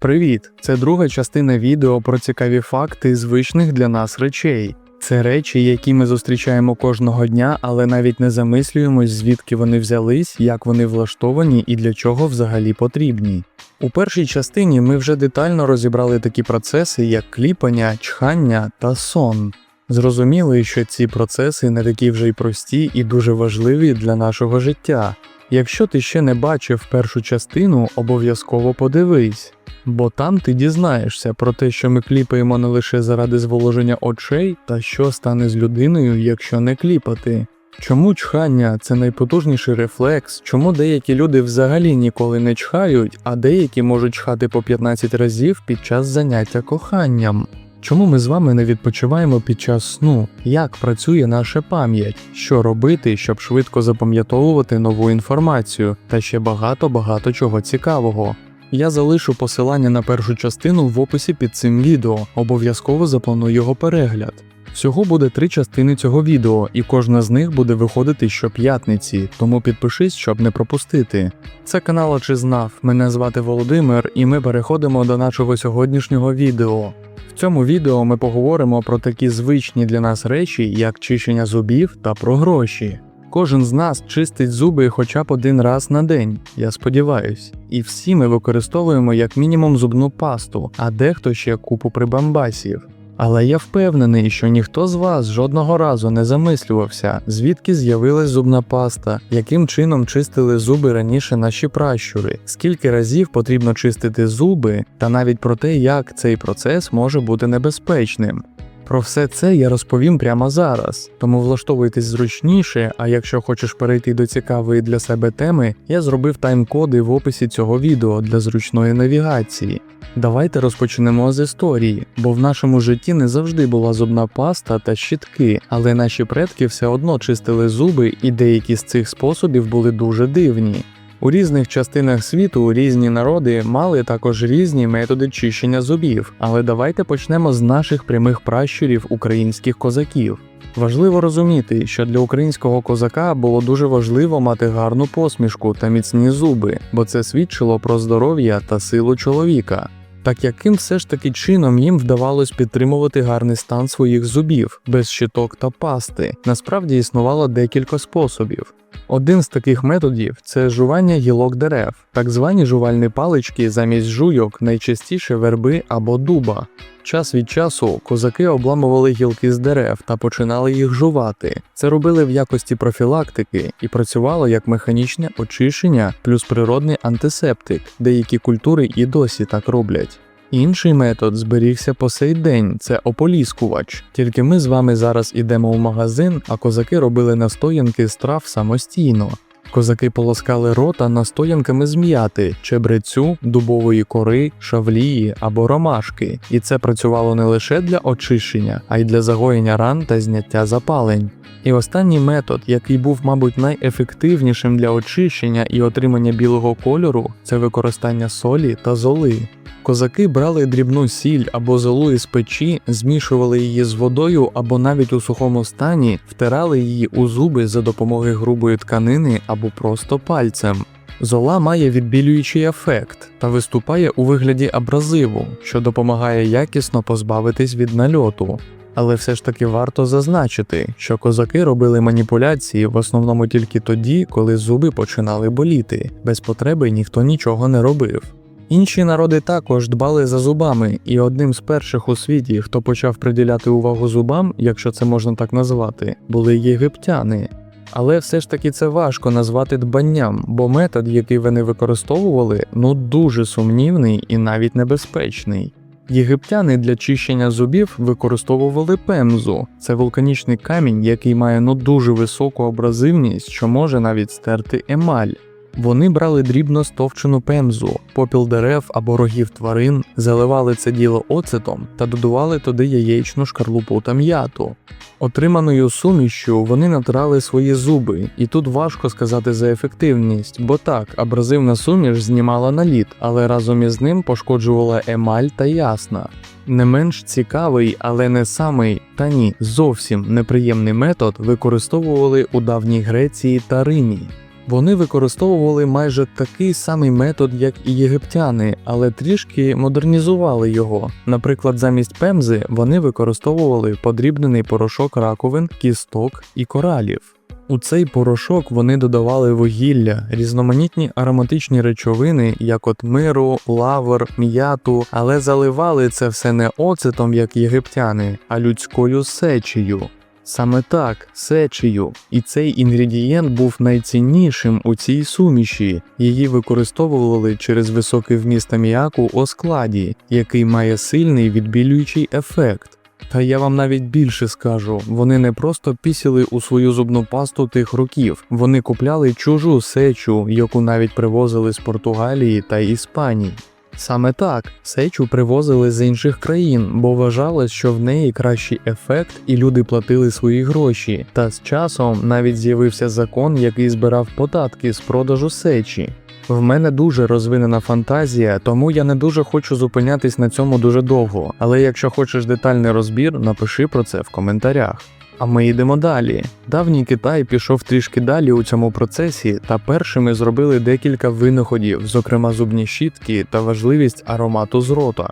Привіт! Це друга частина відео про цікаві факти звичних для нас речей. Це речі, які ми зустрічаємо кожного дня, але навіть не замислюємось, звідки вони взялись, як вони влаштовані і для чого взагалі потрібні. У першій частині ми вже детально розібрали такі процеси, як кліпання, чхання та сон. Зрозуміли, що ці процеси не такі вже й прості і дуже важливі для нашого життя. Якщо ти ще не бачив першу частину, обов'язково подивись, бо там ти дізнаєшся про те, що ми кліпаємо не лише заради зволоження очей, та що стане з людиною, якщо не кліпати. Чому чхання це найпотужніший рефлекс, чому деякі люди взагалі ніколи не чхають, а деякі можуть чхати по 15 разів під час заняття коханням? Чому ми з вами не відпочиваємо під час сну? Як працює наша пам'ять? Що робити, щоб швидко запам'ятовувати нову інформацію та ще багато-багато чого цікавого? Я залишу посилання на першу частину в описі під цим відео. Обов'язково запланую його перегляд. Всього буде три частини цього відео, і кожна з них буде виходити щоп'ятниці, тому підпишись, щоб не пропустити. Це канал «А «Чи знав. Мене звати Володимир, і ми переходимо до нашого сьогоднішнього відео. В цьому відео ми поговоримо про такі звичні для нас речі, як чищення зубів та про гроші. Кожен з нас чистить зуби хоча б один раз на день, я сподіваюсь. І всі ми використовуємо як мінімум зубну пасту, а дехто ще купу прибамбасів. Але я впевнений, що ніхто з вас жодного разу не замислювався, звідки з'явилась зубна паста, яким чином чистили зуби раніше наші пращури, скільки разів потрібно чистити зуби, та навіть про те, як цей процес може бути небезпечним. Про все це я розповім прямо зараз, тому влаштовуйтесь зручніше, а якщо хочеш перейти до цікавої для себе теми, я зробив тайм-коди в описі цього відео для зручної навігації. Давайте розпочнемо з історії, бо в нашому житті не завжди була зубна паста та щітки, але наші предки все одно чистили зуби, і деякі з цих способів були дуже дивні. У різних частинах світу різні народи мали також різні методи чищення зубів, але давайте почнемо з наших прямих пращурів українських козаків. Важливо розуміти, що для українського козака було дуже важливо мати гарну посмішку та міцні зуби, бо це свідчило про здоров'я та силу чоловіка. Так яким все ж таки чином їм вдавалось підтримувати гарний стан своїх зубів без щиток та пасти, насправді існувало декілька способів. Один з таких методів це жування гілок дерев, так звані жувальні палички замість жуйок, найчастіше верби або дуба. Час від часу козаки обламували гілки з дерев та починали їх жувати. Це робили в якості профілактики і працювало як механічне очищення плюс природний антисептик. Деякі культури і досі так роблять. Інший метод зберігся по сей день це ополіскувач. Тільки ми з вами зараз ідемо в магазин, а козаки робили настоянки з трав самостійно. Козаки полоскали рота настоянками з м'яти, чебрецю, дубової кори, шавлії або ромашки, і це працювало не лише для очищення, а й для загоєння ран та зняття запалень. І останній метод, який був, мабуть, найефективнішим для очищення і отримання білого кольору, це використання солі та золи. Козаки брали дрібну сіль або золу із печі, змішували її з водою або навіть у сухому стані втирали її у зуби за допомогою грубої тканини або просто пальцем. Зола має відбілюючий ефект та виступає у вигляді абразиву, що допомагає якісно позбавитись від нальоту. Але все ж таки варто зазначити, що козаки робили маніпуляції в основному тільки тоді, коли зуби починали боліти, без потреби ніхто нічого не робив. Інші народи також дбали за зубами, і одним з перших у світі, хто почав приділяти увагу зубам, якщо це можна так назвати, були єгиптяни. Але все ж таки це важко назвати дбанням, бо метод, який вони використовували, ну дуже сумнівний і навіть небезпечний. Єгиптяни для чищення зубів використовували пемзу. Це вулканічний камінь, який має ну дуже високу абразивність, що може навіть стерти емаль. Вони брали дрібно стовчену пемзу, попіл дерев або рогів тварин, заливали це діло оцетом та додавали туди яєчну шкарлупу та м'яту. Отриманою сумішю вони натирали свої зуби, і тут важко сказати за ефективність, бо так, абразивна суміш знімала наліт, але разом із ним пошкоджувала емаль та ясна. Не менш цікавий, але не самий, та ні, зовсім неприємний метод використовували у давній Греції та Римі. Вони використовували майже такий самий метод, як і єгиптяни, але трішки модернізували його. Наприклад, замість пемзи вони використовували подрібнений порошок раковин, кісток і коралів. У цей порошок вони додавали вугілля, різноманітні ароматичні речовини, як от миру, лавр, м'яту, але заливали це все не оцетом, як єгиптяни, а людською сечею. Саме так, сечею. І цей інгредієнт був найціннішим у цій суміші. Її використовували через високий вміст аміаку у складі, який має сильний відбілюючий ефект. Та я вам навіть більше скажу, вони не просто пісіли у свою зубну пасту тих років, вони купляли чужу сечу, яку навіть привозили з Португалії та Іспанії. Саме так, сечу привозили з інших країн, бо вважалось, що в неї кращий ефект, і люди платили свої гроші. Та з часом навіть з'явився закон, який збирав податки з продажу сечі. В мене дуже розвинена фантазія, тому я не дуже хочу зупинятись на цьому дуже довго. Але якщо хочеш детальний розбір, напиши про це в коментарях. А ми йдемо далі. Давній Китай пішов трішки далі у цьому процесі, та першими зробили декілька винаходів, зокрема зубні щітки та важливість аромату з рота.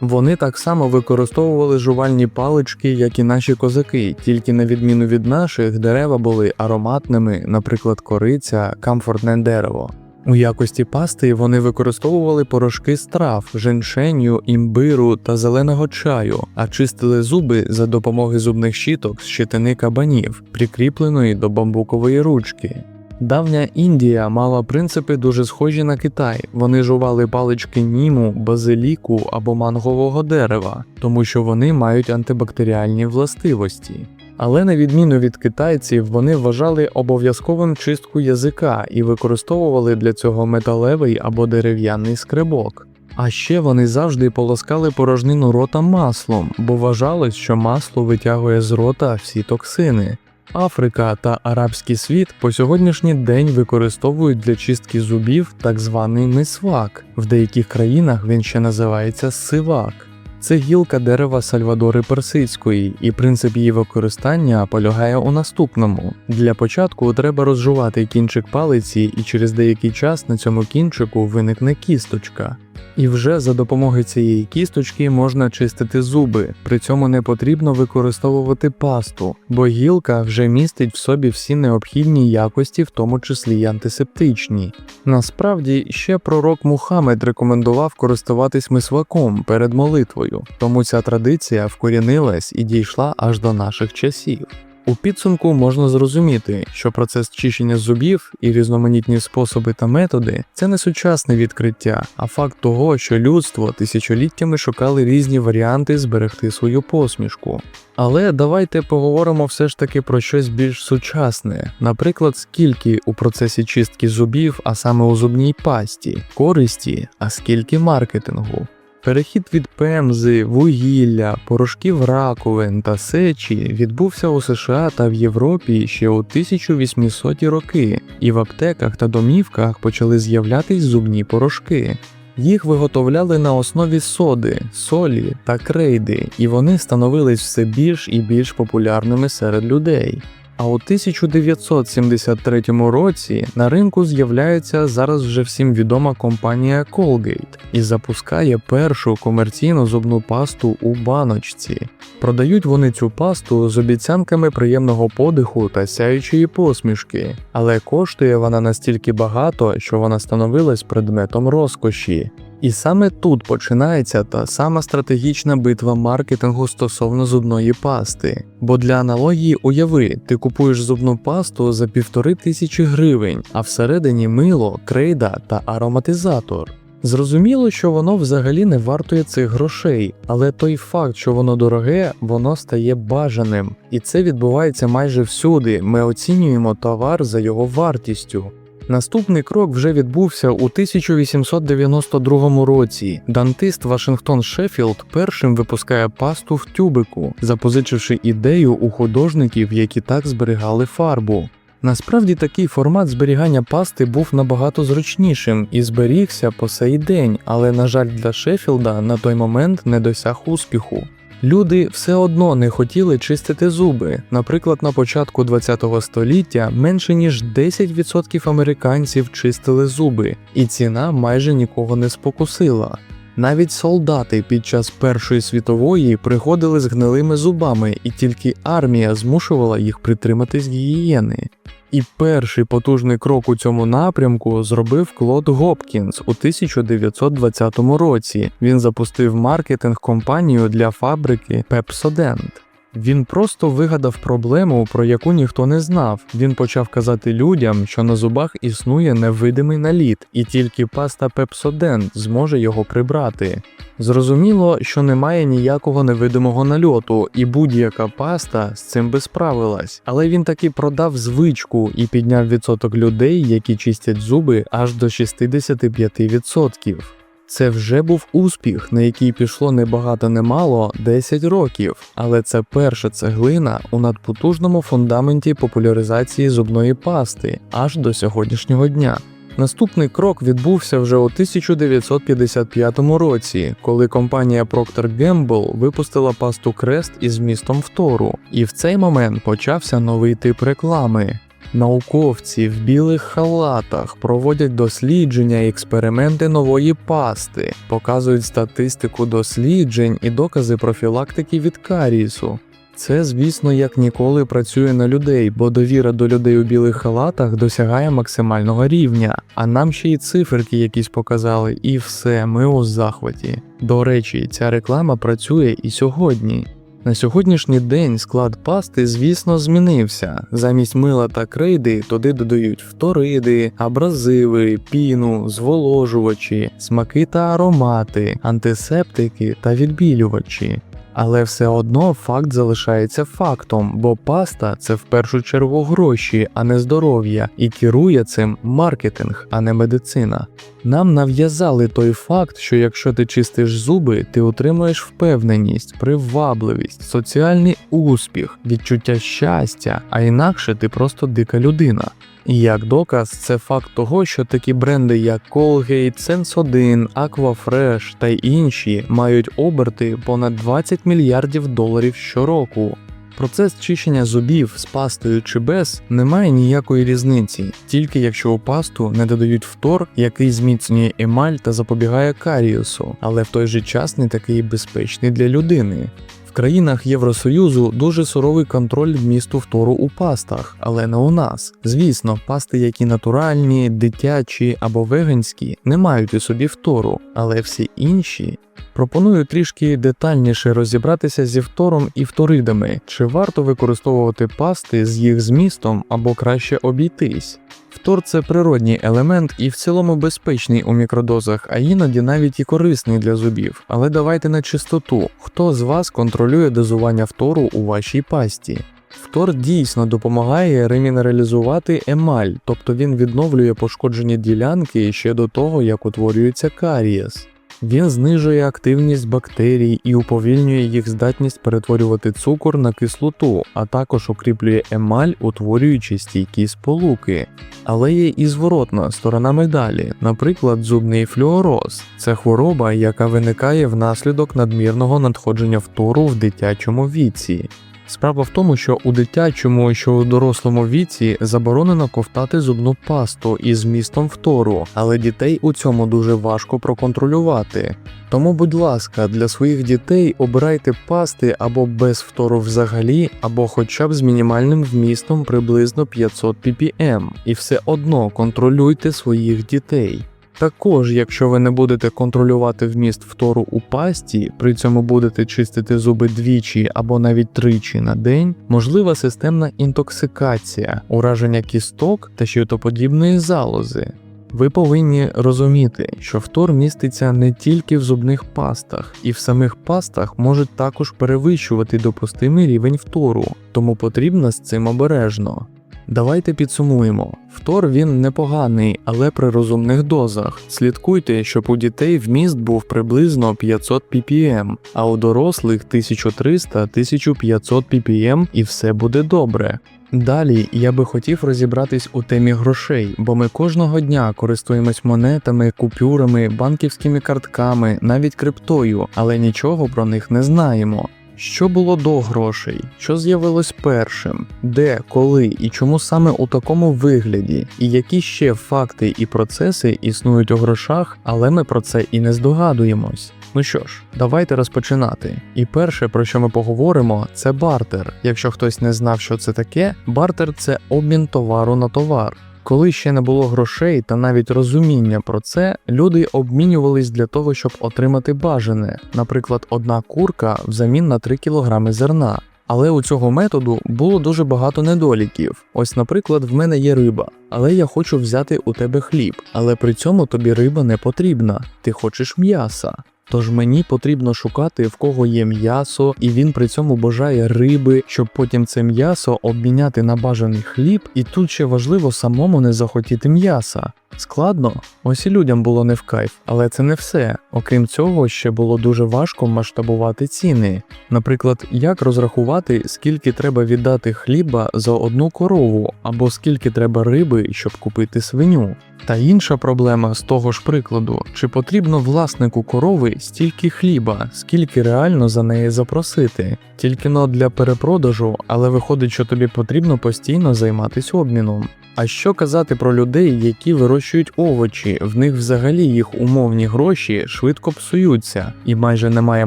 Вони так само використовували жувальні палички, як і наші козаки, тільки на відміну від наших, дерева були ароматними, наприклад, кориця, камфортне дерево. У якості пасти вони використовували порошки з трав, женьшеню, імбиру та зеленого чаю, а чистили зуби за допомогою зубних щіток з щитини кабанів, прикріпленої до бамбукової ручки. Давня Індія мала принципи дуже схожі на Китай. Вони жували палички німу, базиліку або мангового дерева, тому що вони мають антибактеріальні властивості. Але на відміну від китайців, вони вважали обов'язковим чистку язика і використовували для цього металевий або дерев'яний скребок. А ще вони завжди полоскали порожнину рота маслом, бо вважалось, що масло витягує з рота всі токсини. Африка та арабський світ по сьогоднішній день використовують для чистки зубів так званий мисвак. В деяких країнах він ще називається сивак. Це гілка дерева Сальвадори Персидської, і принцип її використання полягає у наступному: для початку треба розжувати кінчик палиці, і через деякий час на цьому кінчику виникне кісточка. І вже за допомогою цієї кісточки можна чистити зуби, при цьому не потрібно використовувати пасту, бо гілка вже містить в собі всі необхідні якості, в тому числі й антисептичні. Насправді ще пророк Мухаммед рекомендував користуватись мисваком перед молитвою, тому ця традиція вкорінилась і дійшла аж до наших часів. У підсумку можна зрозуміти, що процес чищення зубів і різноманітні способи та методи це не сучасне відкриття, а факт того, що людство тисячоліттями шукали різні варіанти зберегти свою посмішку. Але давайте поговоримо все ж таки про щось більш сучасне, наприклад, скільки у процесі чистки зубів, а саме у зубній пасті, користі, а скільки маркетингу. Перехід від пемзи, вугілля, порошків раковин та сечі відбувся у США та в Європі ще у 1800-ті роки, і в аптеках та домівках почали з'являтись зубні порошки. Їх виготовляли на основі соди, солі та крейди, і вони становились все більш і більш популярними серед людей. А у 1973 році на ринку з'являється зараз вже всім відома компанія Colgate і запускає першу комерційну зубну пасту у баночці. Продають вони цю пасту з обіцянками приємного подиху та сяючої посмішки, але коштує вона настільки багато, що вона становилась предметом розкоші. І саме тут починається та сама стратегічна битва маркетингу стосовно зубної пасти. Бо для аналогії уяви, ти купуєш зубну пасту за півтори тисячі гривень, а всередині мило, крейда та ароматизатор. Зрозуміло, що воно взагалі не вартує цих грошей, але той факт, що воно дороге, воно стає бажаним, і це відбувається майже всюди. Ми оцінюємо товар за його вартістю. Наступний крок вже відбувся у 1892 році. Дантист Вашингтон Шеффілд першим випускає пасту в тюбику, запозичивши ідею у художників, які так зберігали фарбу. Насправді такий формат зберігання пасти був набагато зручнішим і зберігся по сей день, але, на жаль, для Шеффілда на той момент не досяг успіху. Люди все одно не хотіли чистити зуби. Наприклад, на початку ХХ століття менше ніж 10% американців чистили зуби, і ціна майже нікого не спокусила. Навіть солдати під час Першої світової приходили з гнилими зубами, і тільки армія змушувала їх притриматись гігієни. І перший потужний крок у цьому напрямку зробив Клод Гопкінс у 1920 році. Він запустив маркетинг компанію для фабрики Pepsodent. Він просто вигадав проблему, про яку ніхто не знав. Він почав казати людям, що на зубах існує невидимий наліт, і тільки паста Pepsodent зможе його прибрати. Зрозуміло, що немає ніякого невидимого нальоту, і будь-яка паста з цим би справилась. Але він таки продав звичку і підняв відсоток людей, які чистять зуби аж до 65%. Це вже був успіх, на який пішло не багато не мало 10 років, але це перша цеглина у надпотужному фундаменті популяризації зубної пасти аж до сьогоднішнього дня. Наступний крок відбувся вже у 1955 році, коли компанія Procter Gamble випустила пасту Crest із містом Втору, і в цей момент почався новий тип реклами. Науковці в білих халатах проводять дослідження і експерименти нової пасти, показують статистику досліджень і докази профілактики від карісу. Це, звісно, як ніколи працює на людей, бо довіра до людей у білих халатах досягає максимального рівня, а нам ще й циферки якісь показали, і все, ми у захваті. До речі, ця реклама працює і сьогодні. На сьогоднішній день склад пасти, звісно, змінився. Замість мила та крейди туди додають фториди, абразиви, піну, зволожувачі, смаки та аромати, антисептики та відбілювачі. Але все одно факт залишається фактом, бо паста це в першу чергу гроші, а не здоров'я, і керує цим маркетинг, а не медицина. Нам нав'язали той факт, що якщо ти чистиш зуби, ти отримуєш впевненість, привабливість, соціальний успіх, відчуття щастя, а інакше ти просто дика людина. Як доказ, це факт того, що такі бренди, як Colgate, Sensodyne, Aquafresh та інші мають оберти понад 20 мільярдів доларів щороку. Процес чищення зубів з пастою чи без не має ніякої різниці, тільки якщо у пасту не додають фтор, який зміцнює емаль та запобігає каріусу, але в той же час не такий безпечний для людини. Країнах Євросоюзу дуже суровий контроль вмісту фтору у пастах, але не у нас. Звісно, пасти, які натуральні, дитячі або веганські, не мають у собі фтору, але всі інші. Пропоную трішки детальніше розібратися зі фтором і фторидами, чи варто використовувати пасти з їх змістом або краще обійтись. Фтор це природній елемент і в цілому безпечний у мікродозах, а іноді навіть і корисний для зубів. Але давайте на чистоту, хто з вас контролює дозування фтору у вашій пасті. Фтор дійсно допомагає ремінералізувати емаль, тобто він відновлює пошкоджені ділянки ще до того, як утворюється карієс. Він знижує активність бактерій і уповільнює їх здатність перетворювати цукор на кислоту, а також укріплює емаль, утворюючи стійкі сполуки. Але є і зворотна сторона медалі, наприклад, зубний флюороз. Це хвороба, яка виникає внаслідок надмірного надходження фтору в дитячому віці. Справа в тому, що у дитячому, що у дорослому віці заборонено ковтати зубну пасту із змістом фтору, але дітей у цьому дуже важко проконтролювати. Тому, будь ласка, для своїх дітей обирайте пасти або без фтору взагалі, або хоча б з мінімальним вмістом приблизно 500 ppm, і все одно контролюйте своїх дітей. Також, якщо ви не будете контролювати вміст фтору у пасті, при цьому будете чистити зуби двічі або навіть тричі на день, можлива системна інтоксикація, ураження кісток та щитоподібної залози. Ви повинні розуміти, що фтор міститься не тільки в зубних пастах, і в самих пастах можуть також перевищувати допустимий рівень фтору, тому потрібно з цим обережно. Давайте підсумуємо. Фтор він непоганий, але при розумних дозах. Слідкуйте, щоб у дітей вміст був приблизно 500 ppm, а у дорослих 1300-1500 ppm і все буде добре. Далі я би хотів розібратись у темі грошей, бо ми кожного дня користуємось монетами, купюрами, банківськими картками, навіть криптою, але нічого про них не знаємо. Що було до грошей? Що з'явилось першим? Де, коли і чому саме у такому вигляді? І які ще факти і процеси існують у грошах, але ми про це і не здогадуємось. Ну що ж, давайте розпочинати. І перше, про що ми поговоримо, це бартер. Якщо хтось не знав, що це таке, бартер це обмін товару на товар. Коли ще не було грошей та навіть розуміння про це, люди обмінювались для того, щоб отримати бажане, наприклад, одна курка взамін на 3 кг зерна. Але у цього методу було дуже багато недоліків. Ось, наприклад, в мене є риба, але я хочу взяти у тебе хліб, але при цьому тобі риба не потрібна. Ти хочеш м'яса. Тож мені потрібно шукати, в кого є м'ясо, і він при цьому бажає риби, щоб потім це м'ясо обміняти на бажаний хліб, і тут ще важливо самому не захотіти м'яса. Складно, ось і людям було не в кайф, але це не все. Окрім цього, ще було дуже важко масштабувати ціни. Наприклад, як розрахувати, скільки треба віддати хліба за одну корову, або скільки треба риби, щоб купити свиню. Та інша проблема з того ж прикладу: чи потрібно власнику корови стільки хліба, скільки реально за неї запросити, тільки но для перепродажу, але виходить, що тобі потрібно постійно займатися обміном. А що казати про людей, які вирощують овочі, в них взагалі їх умовні гроші швидко псуються, і майже немає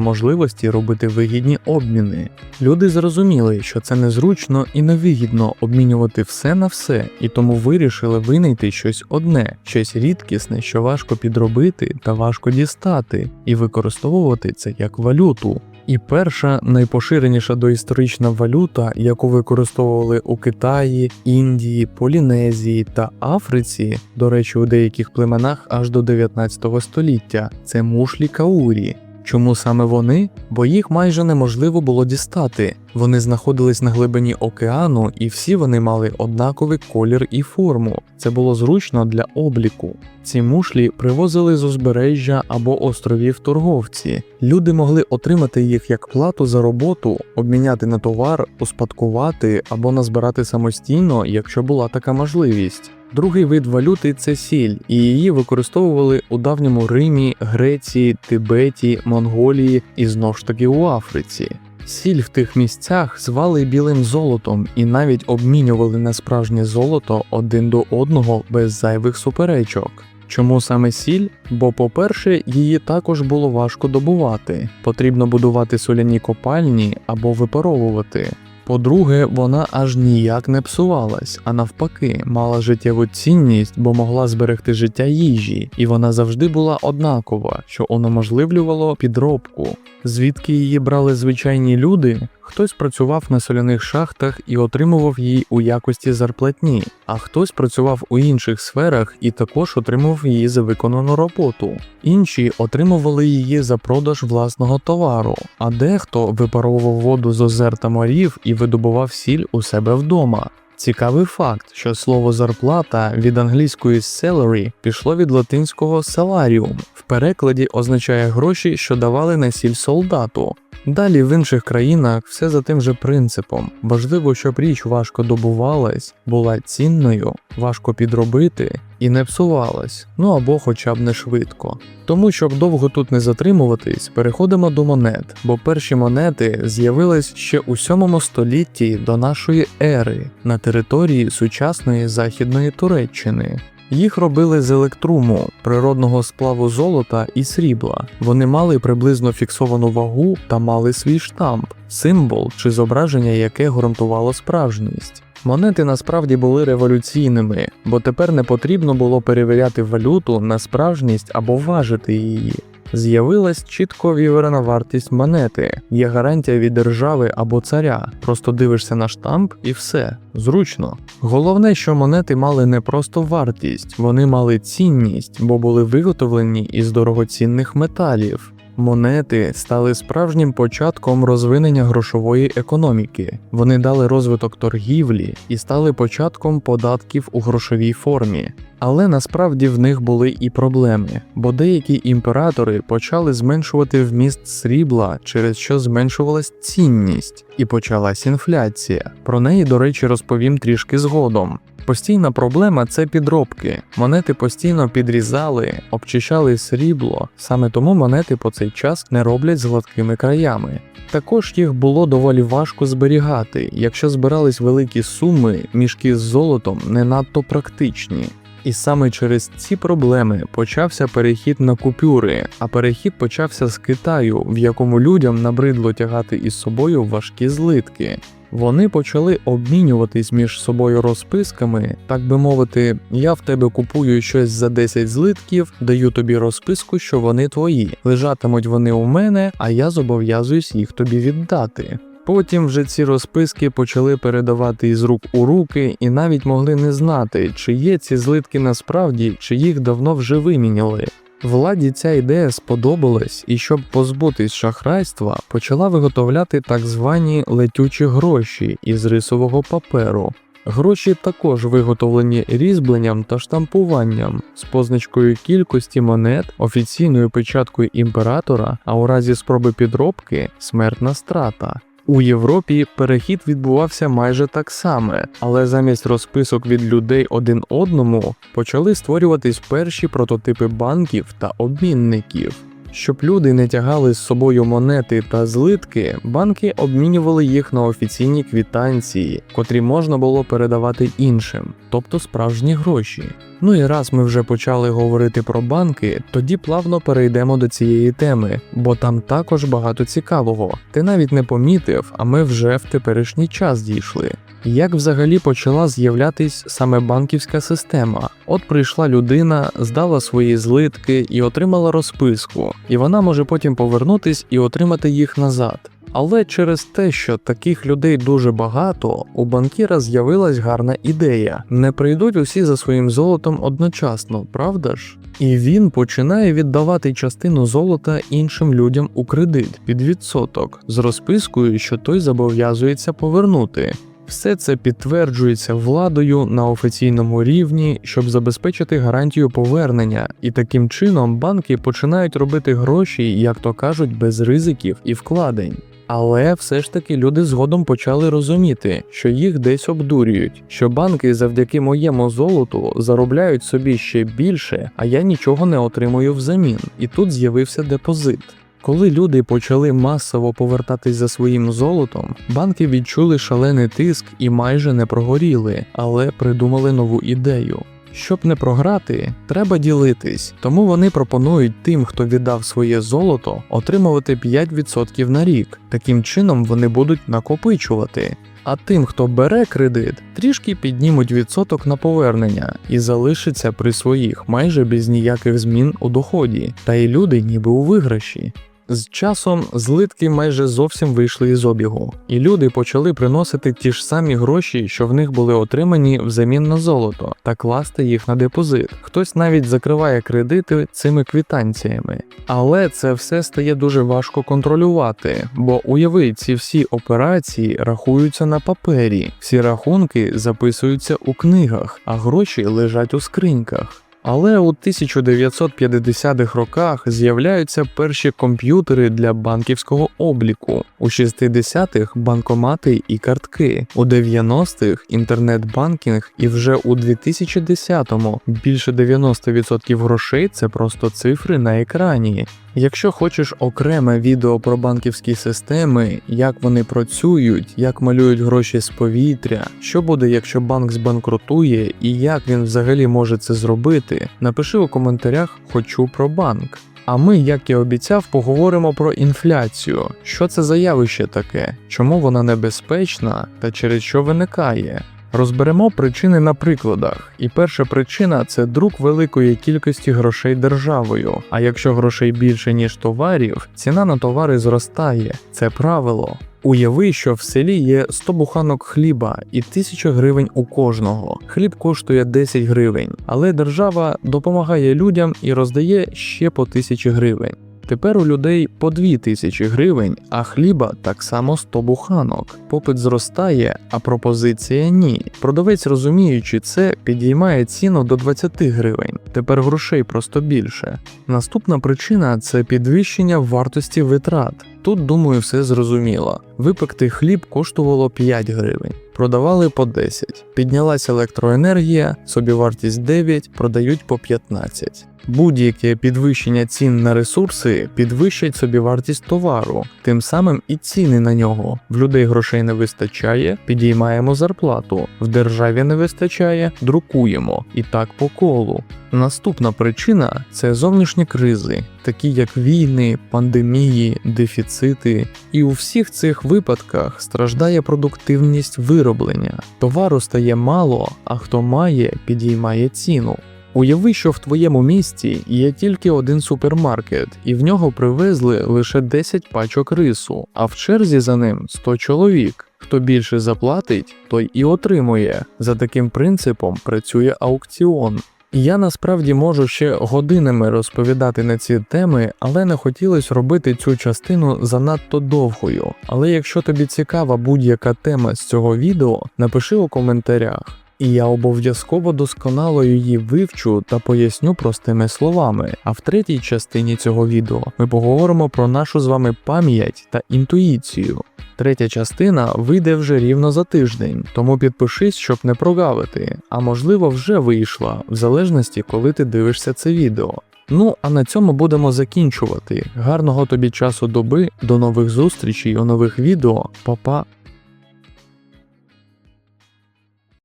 можливості робити вигідні обміни. Люди зрозуміли, що це незручно і невигідно обмінювати все на все, і тому вирішили винайти щось одне, щось рідкісне, що важко підробити та важко дістати, і використовувати це як валюту. І перша найпоширеніша доісторична валюта, яку використовували у Китаї, Індії, Полінезії та Африці, до речі, у деяких племенах аж до 19 століття, це мушлі каурі. Чому саме вони? Бо їх майже неможливо було дістати. Вони знаходились на глибині океану, і всі вони мали однаковий колір і форму. Це було зручно для обліку. Ці мушлі привозили з узбережжя або островів торговці. Люди могли отримати їх як плату за роботу, обміняти на товар, успадкувати або назбирати самостійно, якщо була така можливість. Другий вид валюти це сіль, і її використовували у давньому Римі, Греції, Тибеті, Монголії і знов ж таки у Африці. Сіль в тих місцях звали білим золотом і навіть обмінювали на справжнє золото один до одного без зайвих суперечок. Чому саме сіль? Бо, по-перше, її також було важко добувати, потрібно будувати соляні копальні або випаровувати. По-друге, вона аж ніяк не псувалась, а навпаки, мала життєву цінність, бо могла зберегти життя їжі, і вона завжди була однакова, що унеможливлювало підробку. Звідки її брали звичайні люди? Хтось працював на соляних шахтах і отримував її у якості зарплатні, а хтось працював у інших сферах і також отримував її за виконану роботу. Інші отримували її за продаж власного товару, а дехто випаровував воду з озер та морів і видобував сіль у себе вдома. Цікавий факт, що слово зарплата від англійської salary пішло від латинського salarium, в перекладі означає гроші, що давали на сіль солдату. Далі в інших країнах все за тим же принципом. Важливо, щоб річ важко добувалась, була цінною, важко підробити і не псувалась, ну або хоча б не швидко. Тому, щоб довго тут не затримуватись, переходимо до монет, бо перші монети з'явились ще у 7 столітті до нашої ери на території сучасної західної Туреччини. Їх робили з електруму, природного сплаву золота і срібла. Вони мали приблизно фіксовану вагу та мали свій штамп, символ чи зображення, яке гарантувало справжність. Монети насправді були революційними, бо тепер не потрібно було перевіряти валюту на справжність або важити її. З'явилась чітко віверена вартість монети, є гарантія від держави або царя. Просто дивишся на штамп і все зручно. Головне, що монети мали не просто вартість, вони мали цінність, бо були виготовлені із дорогоцінних металів. Монети стали справжнім початком розвинення грошової економіки. Вони дали розвиток торгівлі і стали початком податків у грошовій формі. Але насправді в них були і проблеми, бо деякі імператори почали зменшувати вміст срібла, через що зменшувалась цінність, і почалась інфляція. Про неї, до речі, розповім трішки згодом. Постійна проблема це підробки. Монети постійно підрізали, обчищали срібло, саме тому монети по цей час не роблять з гладкими краями. Також їх було доволі важко зберігати. Якщо збирались великі суми, мішки з золотом не надто практичні. І саме через ці проблеми почався перехід на купюри, а перехід почався з Китаю, в якому людям набридло тягати із собою важкі злитки. Вони почали обмінюватись між собою розписками, так би мовити, я в тебе купую щось за 10 злитків, даю тобі розписку, що вони твої. Лежатимуть вони у мене, а я зобов'язуюсь їх тобі віддати. Потім вже ці розписки почали передавати із рук у руки і навіть могли не знати, чи є ці злитки насправді, чи їх давно вже виміняли. Владі ця ідея сподобалась, і щоб позбутись шахрайства, почала виготовляти так звані летючі гроші із рисового паперу. Гроші також виготовлені різьбленням та штампуванням з позначкою кількості монет, офіційною печаткою імператора, а у разі спроби підробки смертна страта. У Європі перехід відбувався майже так само, але замість розписок від людей один одному почали створюватись перші прототипи банків та обмінників. Щоб люди не тягали з собою монети та злитки, банки обмінювали їх на офіційні квітанції, котрі можна було передавати іншим, тобто справжні гроші. Ну і раз ми вже почали говорити про банки, тоді плавно перейдемо до цієї теми, бо там також багато цікавого. Ти навіть не помітив, а ми вже в теперішній час дійшли. Як взагалі почала з'являтись саме банківська система? От прийшла людина, здала свої злитки і отримала розписку, і вона може потім повернутись і отримати їх назад. Але через те, що таких людей дуже багато, у банкіра з'явилась гарна ідея: не прийдуть усі за своїм золотом одночасно, правда ж? І він починає віддавати частину золота іншим людям у кредит під відсоток з розпискою, що той зобов'язується повернути. Все це підтверджується владою на офіційному рівні, щоб забезпечити гарантію повернення, і таким чином банки починають робити гроші, як то кажуть, без ризиків і вкладень. Але все ж таки люди згодом почали розуміти, що їх десь обдурюють, що банки завдяки моєму золоту заробляють собі ще більше, а я нічого не отримую взамін. І тут з'явився депозит. Коли люди почали масово повертатись за своїм золотом, банки відчули шалений тиск і майже не прогоріли, але придумали нову ідею. Щоб не програти, треба ділитись, тому вони пропонують тим, хто віддав своє золото, отримувати 5% на рік. Таким чином вони будуть накопичувати. А тим, хто бере кредит, трішки піднімуть відсоток на повернення і залишиться при своїх майже без ніяких змін у доході, та й люди ніби у виграші. З часом злитки майже зовсім вийшли із обігу, і люди почали приносити ті ж самі гроші, що в них були отримані взамін на золото, та класти їх на депозит. Хтось навіть закриває кредити цими квитанціями. Але це все стає дуже важко контролювати, бо уяви, ці всі операції рахуються на папері, всі рахунки записуються у книгах, а гроші лежать у скриньках. Але у 1950-х роках з'являються перші комп'ютери для банківського обліку, у 60-х банкомати і картки, у 90-х інтернет-банкінг, і вже у 2010-му більше 90% грошей це просто цифри на екрані. Якщо хочеш окреме відео про банківські системи, як вони працюють, як малюють гроші з повітря, що буде, якщо банк збанкрутує, і як він взагалі може це зробити, напиши у коментарях Хочу про банк. А ми, як і обіцяв, поговоримо про інфляцію. Що це за явище таке, чому вона небезпечна та через що виникає. Розберемо причини на прикладах. І перша причина це друк великої кількості грошей державою. А якщо грошей більше ніж товарів, ціна на товари зростає. Це правило. Уяви, що в селі є 100 буханок хліба і 1000 гривень у кожного. Хліб коштує 10 гривень, але держава допомагає людям і роздає ще по 1000 гривень. Тепер у людей по 2 тисячі гривень, а хліба так само 100 буханок. Попит зростає, а пропозиція ні. Продавець, розуміючи це, підіймає ціну до 20 гривень. Тепер грошей просто більше. Наступна причина це підвищення вартості витрат. Тут, думаю, все зрозуміло. Випекти хліб коштувало 5 гривень. продавали по 10. Піднялася електроенергія, собівартість 9, продають по 15. Будь-яке підвищення цін на ресурси підвищать собівартість товару, тим самим і ціни на нього. В людей грошей не вистачає, підіймаємо зарплату. В державі не вистачає, друкуємо. І так по колу. Наступна причина це зовнішні кризи, такі як війни, пандемії, дефіцити. І у всіх цих випадках страждає продуктивність вироблення. Товару стає мало, а хто має, підіймає ціну. Уяви, що в твоєму місті є тільки один супермаркет, і в нього привезли лише 10 пачок рису, а в черзі за ним 100 чоловік. Хто більше заплатить, той і отримує. За таким принципом працює аукціон. Я насправді можу ще годинами розповідати на ці теми, але не хотілося робити цю частину занадто довгою. Але якщо тобі цікава будь-яка тема з цього відео, напиши у коментарях. І я обов'язково досконало її вивчу та поясню простими словами. А в третій частині цього відео ми поговоримо про нашу з вами пам'ять та інтуїцію. Третя частина вийде вже рівно за тиждень, тому підпишись, щоб не прогавити, а можливо вже вийшла, в залежності, коли ти дивишся це відео. Ну а на цьому будемо закінчувати. Гарного тобі часу доби, до нових зустрічей у нових відео, Па-па!